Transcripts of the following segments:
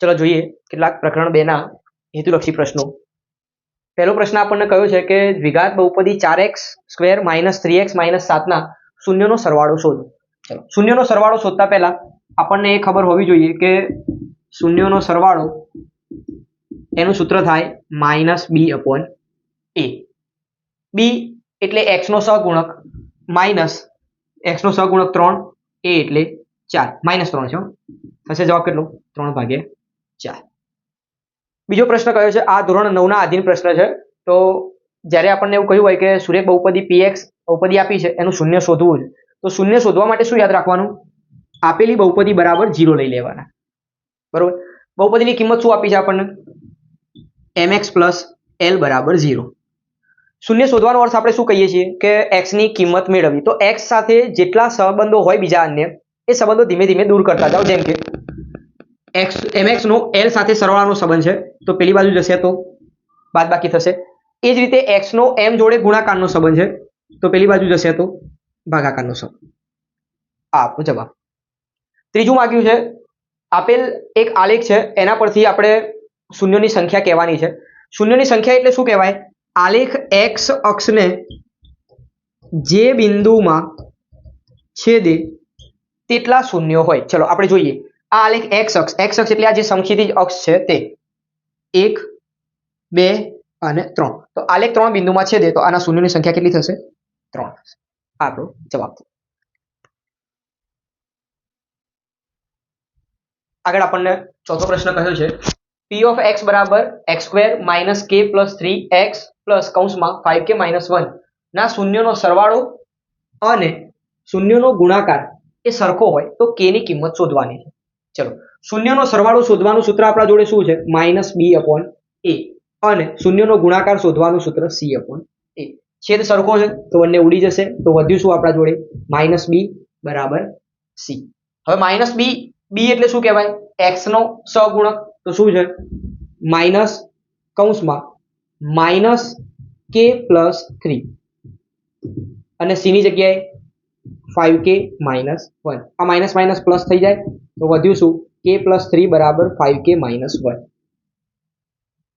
ચલો જોઈએ કેટલાક પ્રકરણ બેના હેતુલક્ષી પ્રશ્નો. પહેલો પ્રશ્ન આપણને કયો છે કે દ્વિઘાત બહુપદી ચાર X square minus three X minus સાતના શૂન્યનો સરવાળો શોધો. ચલો, શૂન્યનો સરવાળો શોધતા પહેલા આપણને એ ખબર હોવી જોઈએ કે શૂન્યનો સરવાળો એનું સૂત્ર થાય માઇનસ બી અપોન એ. બી એટલે એક્સનો સહગુણક માઇનસ એક્સનો સહગુણક ત્રણ એ એટલે ચાર. માઇનસ ત્રણ છે. થશે જવાબ કેટલો? ત્રણ ભાગ્યા ચાર બીજો પ્રશ્ન કયો છે? આ ધોરણ નવના આધીન પ્રશ્ન છે. તો જ્યારે આપણને એવું કહ્યું હોય કે સુરેખ બહુપદી પીએક્સ બહુપદી આપી છે, એનું શૂન્ય શોધવું છે. તો શૂન્ય શોધવા માટે શું યાદ રાખવાનું? આપેલી બહુપદી બરાબર જીરો લઈ લેવાના. બરોબર? બહુપદીની કિંમત શું આપી છે આપણને? એમ એક્સ પ્લસ એલ બરાબર ઝીરો શૂન્ય શોધવાનો અર્થ આપણે શું કહીએ છીએ? કે એક્સની કિંમત મેળવવી. તો એક્સ સાથે જેટલા સંબંધો હોય બીજા અન્ય, એ સંબંધો ધીમે ધીમે દૂર કરતા જાઓ. જેમ કે x mx નો l સાથે સરવાળાનો સંબંધ છે. તો પેલી બાજુ જશે તો બાદ બાકી થશે. એ જ રીતે એક્સનો m જોડે ગુણાકારનો સંબંધ છે. તો પેલી બાજુ જશે તો ભાગાકારનો સંબંધ. આ આપણો જવાબ. ત્રીજું માગ્યું છે, આપેલ એક આલેખ છે, એના પરથી આપણે શૂન્યોની સંખ્યા કહેવાની છે. શૂન્યોની સંખ્યા એટલે શું કહેવાય? આલેખ એક્સ અક્ષને જે બિંદુમાં છેદે તેટલા શૂન્યો હોય. ચલો, આપણે જોઈએ. આ આલેખ એક્સ અક્ષ. એક્સ અક્ષ એટલે આ જે સમક્ષિતિજ અક્ષ છે તે. એક, બે અને ત્રણ. તો આલેખ ત્રણ બિંદુમાં છે તો આના શૂન્યની સંખ્યા કેટલી થશે? ત્રણ. આપણો જવાબ આગળ આપણને ચોથો પ્રશ્ન કહ્યો છે. પી ઓફ એક્સ બરાબર X square minus K plus three X plus કૌંસમાં ફાઈવ કે માઇનસ વન ના, શૂન્યનો સરવાળો અને શૂન્યનો ગુણાકાર એ સરખો હોય તો કેની કિંમત શોધવાની છે. ચલો. શૂન્યનો સરવાળો શોધવાનું સૂત્ર આપણા જોડે શું છે? Minus B upon A. અને શૂન્યનો ગુણાકાર શોધવાનું સૂત્ર સી અપોન એ. છેદ સરખો છે તો બંને ઉડી જશે. તો વધ્યું શું આપણા જોડે? માઇનસ બી બરાબર સી. હવે માઇનસ બી બી એટલે શું કહેવાય? એક્સનો સગુણક. તો શું છે? માઇનસ કૌંસમાં માઇનસ કે પ્લસ થ્રી. અને સી ની જગ્યાએ ફાઈવ કે માઇનસ વન. આ માઇનસ માઇનસ પ્લસ થઈ જાય. તો વધ્યું શું? કે પ્લસ થ્રી બરાબર five K minus one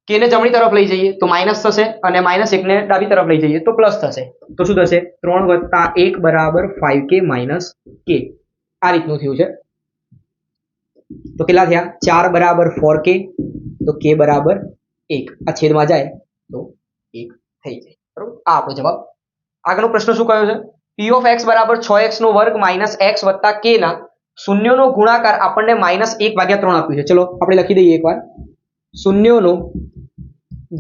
K ને જમણી તરફ લઈ જઈએ તો માઇનસ થશે અને માઇનસ એકને ડાબી તરફ લઈ જઈએ તો પ્લસ થશે. તો શું થશે? ત્રણ વત્તા એક બરાબર ફાઈવ કે માઇનસ કે આ રીતનું થયું છે. તો કેટલા થયા? ચાર બરાબર ફોર કે તો કે બરાબર એક. આ છેદમાં જાય તો એક થઈ જાય. બરોબર? આ આપણો જવાબ. આગળનો પ્રશ્ન શું કયો છે? પી ઓફ એક્સ બરાબર છ એક્સ નો વર્ગ માઇનસ એક્સ વત્તા કે ના શૂન્યનો ગુણાકાર આપણને માઇનસ એક ભાગ્યા ત્રણ આપ્યું છે. ચલો, આપણે લખી દઈએ એકવાર. શૂન્યનો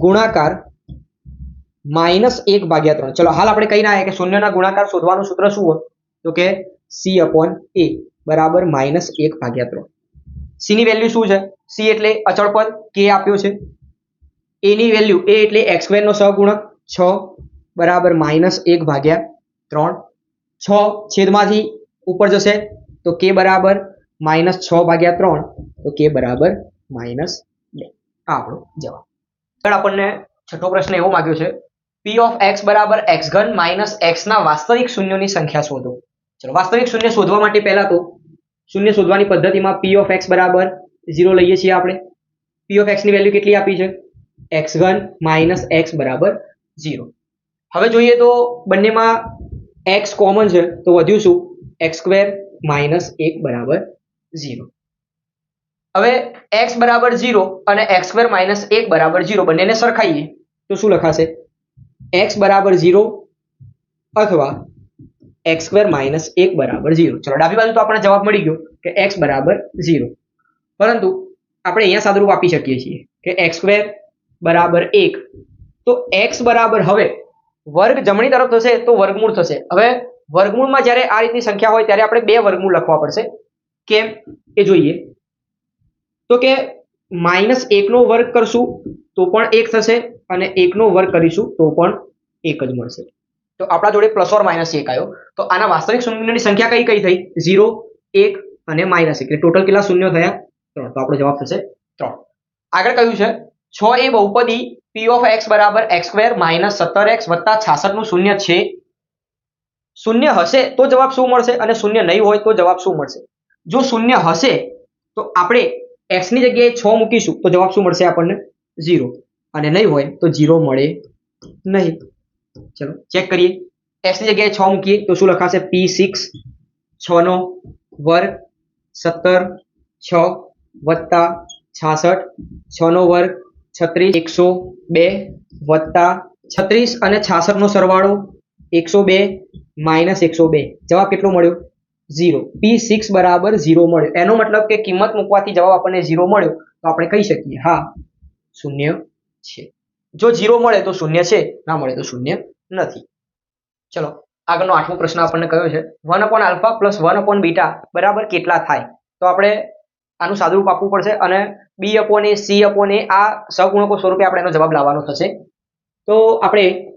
ગુણાકાર માઇનસ એક ભાગ્યા ત્રણ. ચલો, હાલ આપણે કહી રહ્યા કે શૂન્યના ગુણાકાર શોધવાનું સૂત્ર શું હોય? તો કે સી અપોન એ બરાબર માઇનસ એક ભાગ્યા ત્રણ. સી ની વેલ્યુ શું છે? સી એટલે અચળ પદ કે આપ્યો છે. એ ની વેલ્યુ એ એટલે એક્સ સ્ક્વેર નો સહગુણક છ બરાબર માઇનસ એક ભાગ્યા ત્રણ. છ છેદમાંથી ઉપર જશે તો કે બરાબર માઇનસ છ ભાગ્યા ત્રણ, તો કે બરાબર માઇનસ બે. આપણો જવાબ. આગળ આપણને છઠ્ઠો પ્રશ્ન એવો માંગ્યો છે પી ઓફ એક્સ બરાબર એક્સ ઘન માઇનસ એક્સના વાસ્તવિક શૂન્યોની સંખ્યા શોધો. ચલો, વાસ્તવિક શૂન્ય શોધવા માટે પહેલા તો શૂન્ય શોધવાની પદ્ધતિમાં પી ઓફ એક્સ બરાબર ઝીરો લઈએ છીએ આપણે. પી ઓફ એક્સની વેલ્યુ કેટલી આપી છે? એક્સ ઘન માઇનસ એક્સ બરાબર ઝીરો હવે જોઈએ તો બંનેમાં એક્સ કોમન છે, તો વધ્યું શું? એક્સ સ્ક્વેર માઇનસ એક બરાબર ઝીરો. હવે એક્સ બરાબર ઝીરો અને એક્સ સ્ક્વેર માઇનસ એક બરાબર ઝીરો બંનેને સરખાઈએ તો શું લખાશે? એક્સ બરાબર ઝીરો અથવા એક્સ સ્ક્વેર માઇનસ એક બરાબર ઝીરો. ચલો, ડાબી બાજુ તો આપણને જવાબ મળી ગયો કે એક્સ બરાબર ઝીરો. પરંતુ આપણે અહીંયા સાદુરૂપ આપી શકીએ છીએ કે એક્સ સ્ક્વેર બરાબર એક. તો એક્સ બરાબર હવે વર્ગ જમણી તરફ થશે તો વર્ગમૂળ થશે. હવે વર્ગમૂળમાં જ્યારે આ રીતની સંખ્યા હોય ત્યારે આપણે બે વર્ગમૂળ લખવા પડશે. કેમ? એ જોઈએ. તો કે માઇનસ એકનો વર્ગ કરશું તો પણ એક થશે અને એકનો વર્ગ કરીશું તો પણ એક જ મળશે. તો આપણા જોડે પ્લસ ઓર માઇનસ એક આવ્યો તો આના વાસ્તવિક શૂન્યની સંખ્યા કઈ કઈ થઈ? ઝીરો, એક અને માઇનસ એક. ટોટલ કેટલા શૂન્ય થયા? ત્રણ. તો આપણો જવાબ થશે ત્રણ. આગળ કયું છે, છ એ બહુપદી પી ઓફ એક્સ બરાબર એક્સ સ્ક્વેર માઇનસ સત્તર એક્સ વત્તા છાસઠનું શૂન્ય છે. શૂન્ય હશે તો જવાબ શું મળશે અને શૂન્ય નહીં હોય તો જવાબ શું મળશે? જો શૂન્ય હશે, તો આપણે એક્સની જગ્યાએ છ મૂકીશું, તો જવાબ શું મળશે આપણને? ઝીરો. અને નહીં હોય, તો ઝીરો મળે નહીં. ચલો ચેક કરીએ. એક્સની જગ્યાએ છ મૂકીએ, તો શું લખાશે? પી સિક્સ છનો વર્ગ સત્તર, છ વત્તા છાસઠ છનો વર્ગ છત્રીસ, એકસો બે વત્તા છત્રીસ અને છાસઠનો સરવાળો એકસો બે માઇનસ એકસો બે. જવાબ કેટલો મળ્યો? ઝીરો. પી સિક્સ બરાબર ઝીરો મળ્યો. એનો મતલબ કે કિંમત મૂકવાથી જવાબ આપણને ઝીરો મળ્યો, તો આપણે કહી શકીએ, હા, શૂન્ય છે. જો ઝીરો મળે તો શૂન્ય છે, ના મળે તો શૂન્ય નથી. ચલો, આગળનો આઠમો પ્રશ્ન આપણને કયો છે? One upon alpha plus one upon beta બરાબર કેટલા થાય? તો આપણે આનું સાદુરૂપ આપવું પડશે અને બી અપોને સી અપોને આ સગુણકો સ્વરૂપે આપણે એનો જવાબ લાવવાનો થશે. તો આપણે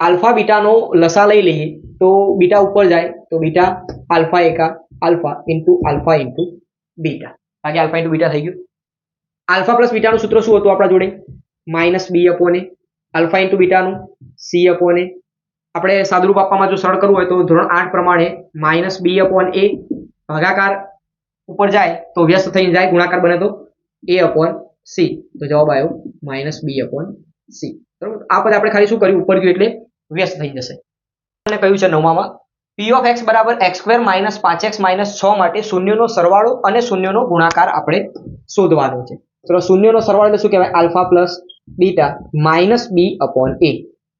આલ્ફા બીટાનો લસા લઈ લઈએ, તો બીટા ઉપર જાય, તો બીટા આલ્ફા એકા, alpha into alpha into beta. બાકી આલ્ફા ઇન્ટુ બીટા થઈ ગયું. આલ્ફા પ્લસ બીટાનું સૂત્ર શું હતું આપણા જોડે? Minus B upon A alpha into બીટાનું C અપોને આપણે સાદુરૂપ આપવામાં જો સરળ કરવું હોય તો ધોરણ આઠ પ્રમાણે માઇનસ બી અપોન એ ભાગાકાર ઉપર જાય, તો વ્યસ્ત થઈને જાય, ગુણાકાર બને તો એ અપોન સી. તો જવાબ આવ્યો માઇનસ બી અપોન સી. બરોબર? આ પદ આપણે ખાલી શું કર્યું? ઉપર ગયું એટલે વ્યસ્ત થઈ જશે. અને કહ્યું છે નવમામાં? પી ઓફ એક્સ બરાબર એક્સ સ્ક્વેર માઇનસ પાંચ એક્સ માઇનસ છ માટે શૂન્યનો સરવાળો અને શૂન્યનો ગુણાકાર આપણે શોધવાનો છે. તો શૂન્યનો સરવાળો એટલે શું કહેવાય? Alpha plus beta minus B upon A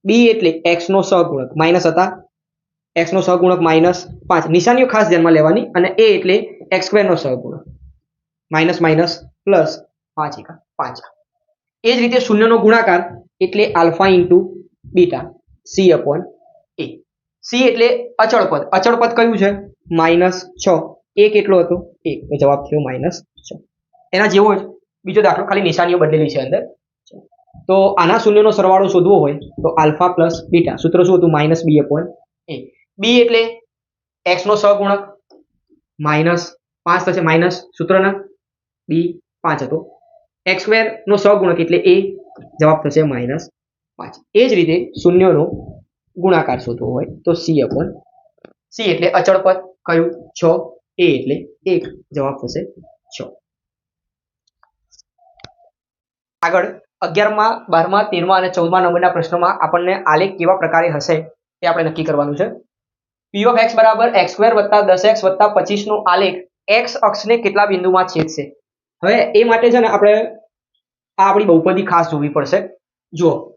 B એટલે એક્સનો સહગુણક. માઇનસ હતા. એક્સનો સહગુણક માઇનસ પાંચ. નિશાનીઓ ખાસ ધ્યાનમાં લેવાની અને એ એટલે એક્સ સ્ક્વેરનો સહગુણક. માઇનસ માઇનસ પ્લસ પાંચ એકા પાંચ. એ જ રીતે શૂન્યનો ગુણાકાર એટલે alpha into beta. C upon A C એટલે અચળ પદ. અચળ પદ કયું છે? માઇનસ છ. એ કેટલો હતો? એક જવાબ થયો માઇનસ છ. એના જેવો જ બીજો દાખલો ખાલી નિશાનીઓ બદલેલી છે અંદર. તો આના શૂન્યનો સરવાળો શોધવો હોય તો આલ્ફા પ્લસ બીટા. સૂત્ર શું હતું? માઇનસ બી અપોન એ બી એટલે એક્સનો સહગુણક. માઇનસ પાંચ થશે. માઇનસ સૂત્રના. બી પાંચ હતો. એક્સ સ્ક્વેર નો સહગુણક એટલે એ જવાબ થશે માઇનસ પાંચ એ જ રીતે શૂન્યનો ગુણાકાર શોધવો હોય તો સી અપોન સી એટલે અચળ પદ કયું? છ. એ એટલે એક. જવાબ થશે છ. આગળ અગિયારમાં, બારમા, તેરમા અને ચૌદમા નંબરના પ્રશ્નોમાં આપણને આલેખ કેવા પ્રકારે હશે એ આપણે નક્કી કરવાનું છે. પી ઓફ એક્સ બરાબર એક્સ સ્ક્વેર વત્તા દસ એક્સ વત્તા પચીસ નો આલેખ એક્સ અક્ષને કેટલા બિંદુમાં છેદશે? હવે એ માટે છે ને આપણે આ આપણી બહુપદી ખાસ જોવી પડશે. જુઓ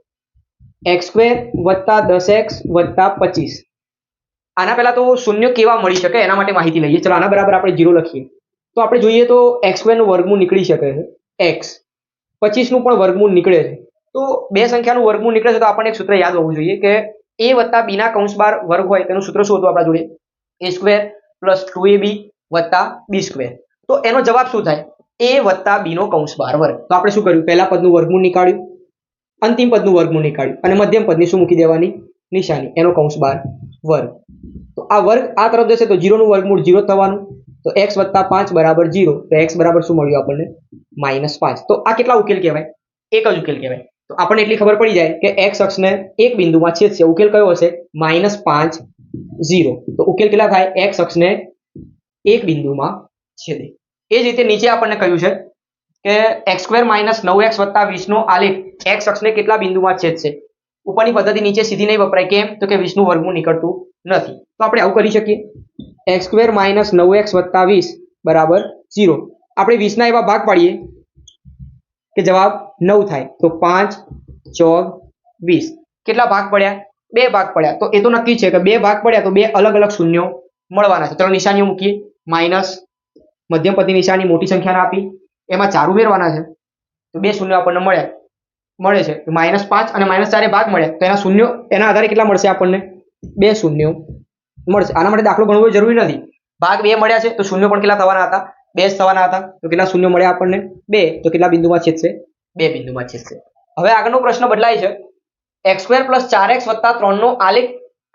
એક્સ સ્ક્વેર વત્તા દસ એક્સ વત્તા પચીસ. આના પહેલાં તો શૂન્ય કેવા મળી શકે એના માટે માહિતી લઈએ. ચલો આના બરાબર આપણે જીરો લખીએ. તો આપણે જોઈએ તો એક્સ સ્ક્વેરનું વર્ગમૂળ નીકળી શકે છે. એક્સ પચીસનું પણ વર્ગમૂળ નીકળે છે. તો બે સંખ્યાનું વર્ગમૂળ નીકળે છે તો આપણને એક સૂત્ર યાદ હોવું જોઈએ કે એ વત્તા બીના કૌંસ બાર વર્ગ હોય તેનું સૂત્ર શું હતું આપણા જોડે? A square plus two A B વત્તા બી સ્ક્વેર તો એનો જવાબ શું થાય? એ વત્તા બીનો કૌંસ બાર વર્ગ. તો આપણે શું કર્યું? પહેલા પદનું વર્ગમૂળ નીકાળ્યું. અંતિમ પદનું વર્ગમૂળ નીકાળ્યું અને મધ્યમ પદની શું મૂકી દેવાની? નિશાની. એનો કૌંસ બાર. વર્ગ. તો આ વર્ગ આ તરફ જશે તો જીરોનું વર્ગમૂળ જીરો થવાનું. તો એક્સ વત્તા પાંચ બરાબર જીરો. તો એક્સ બરાબર શું મળ્યું આપણને? માઇનસ પાંચ. તો આ કેટલા ઉકેલ કહેવાય? એક જ ઉકેલ કહેવાય. તો આપણને એટલી ખબર પડી જાય કે એક્સ અક્ષને એક બિંદુમાં છેદશે ઉકેલ કયો હશે? માઇનસ પાંચ ઝીરો તો ઉકેલ કેટલા થાય? એક્સ અક્ષને એક બિંદુમાં છેદે. એ જ રીતે નીચે આપણને કહ્યું છે કે એક્સ સ્ક્વેર માઇનસ નવ એક્સ વત્તા વીસનો આલેખ. એક્સ અક્ષને કેટલા બિંદુમાં છેદશે ઉપરની પદ્ધતિ નીચે સીધી નહીં વપરાય. કેમ? તો કે વીસનું વર્ગમૂળ નીકળતું નથી. તો આપણે આવું કરી શકીએ. એક્સ સ્ક્વેર માઇનસ નવ એક્સ વત્તા વીસ બરાબર ઝીરો આપણે વીસના એવા ભાગ પાડીએ કે જવાબ નવ થાય. તો પાંચ ચોક વીસ. કેટલા ભાગ પડ્યા? બે ભાગ પડ્યા. તો એ તો નક્કી છે કે બે ભાગ પડ્યા તો બે અલગ અલગ શૂન્યો મળવાના છે. ત્રણ નિશાનીઓ મૂકીએ. માઇનસ મધ્યમ પદની નિશાની મોટી સંખ્યાને આપી. એમાં ચાર ઉમેરવાના છે. તો બે શૂન્ય આપણને મળ્યા મળે છે. માઇનસ પાંચ અને માઇનસ ચારે ભાગ મળ્યા તો એના શૂન્યો, એના આધારે કેટલા મળશે આપણને? બે શૂન્યો. મળશે. આના માટે દાખલો ગણવો જરૂરી નથી. ભાગ બે મળ્યા છે, તો શૂન્ય પણ કેટલા થવાના હતા? બે જ થવાના હતા. તો કેટલા શૂન્ય મળ્યા આપણને? બે. તો કેટલા બિંદુમાં છેદશે? બે બિંદુમાં છેદશે. હવે આગળનો પ્રશ્ન બદલાય છે. એક્સ સ્ક્વેર પ્લસ ચાર એક્સ વત્તા ત્રણનો આલેખ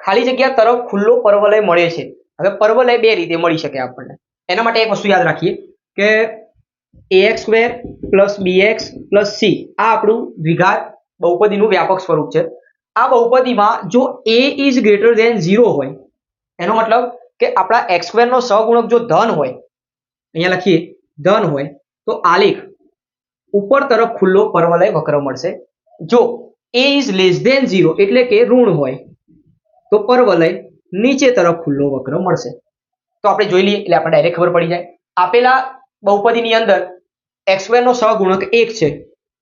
ખાલી જગ્યા તરફ ખુલ્લો પર્વલય મળે છે. હવે પર્વલય બે રીતે મળી શકે આપણને. એના માટે એક વસ્તુ યાદ રાખીએ કે X square plus B X plus C આ આપણું દ્વિઘાત બહુપદીનું વ્યાપક સ્વરૂપ છે. આ બહુપદીમાં જો A is greater than zero હોય, એનો મતલબ કે આપણા એક્સ સ્ક્વેરનો સહગુણક જો ધન હોય, અહીંયા લખીએ, ધન હોય, તો આલેખ ઉપર તરફ ખુલ્લો પરવલય વક્ર મળશે. જો A is less than zero એટલે કે ઋણ હોય, તો પરવલય નીચે તરફ ખુલ્લો વક્ર મળશે. તો આપણે જોઈ લઈએ, એટલે આપણે ડાયરેક્ટ ખબર પડી જાય. આપેલા બહુપદીની અંદર એક્સ નો સહગુણક એક છે.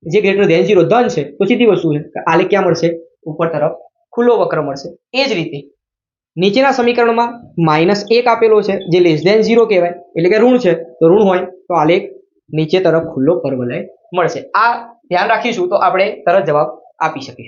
જે ગ્રેટર ધેન ઝીરો ધન છે. તો સીધી વસ્તુ છે આલે ક્યાં મળશે? ઉપર તરફ ખુલ્લો વક્ર મળશે. એ જ રીતે નીચેના સમીકરણમાં માઇનસ એક આપેલો છે, જે લેસ ધેન ઝીરો કહેવાય, એટલે કે ઋણ છે, તો ઋણ હોય, તો આલેખ નીચે તરફ ખુલ્લો પરવલય મળશે. આ ધ્યાન રાખીશું તો આપણે તરત જવાબ આપી શકીશું